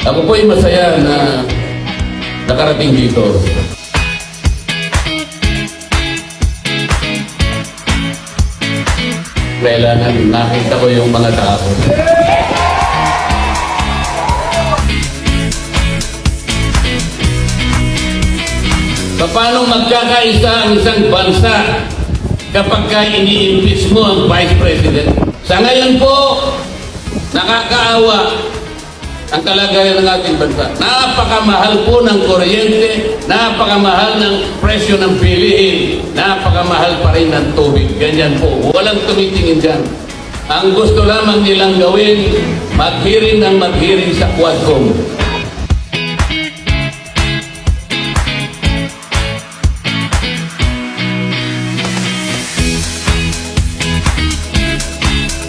Ako po'y masaya na nakarating dito. Kailangan nakita ko yung mga tao. Paano magkakaisa ang isang bansa kapag ka ini-impeach mo ang Vice President? Sa ngayon po, nakakaawa ang kalagayan ng ating bansa. Napakamahal po ng kuryente, napakamahal ng presyo ng bilihin, napakamahal pa rin ng tubig. Ganyan po. Walang tumitingin dyan. Ang gusto lamang nilang gawin, maghiring ng maghiring sa Quadcom.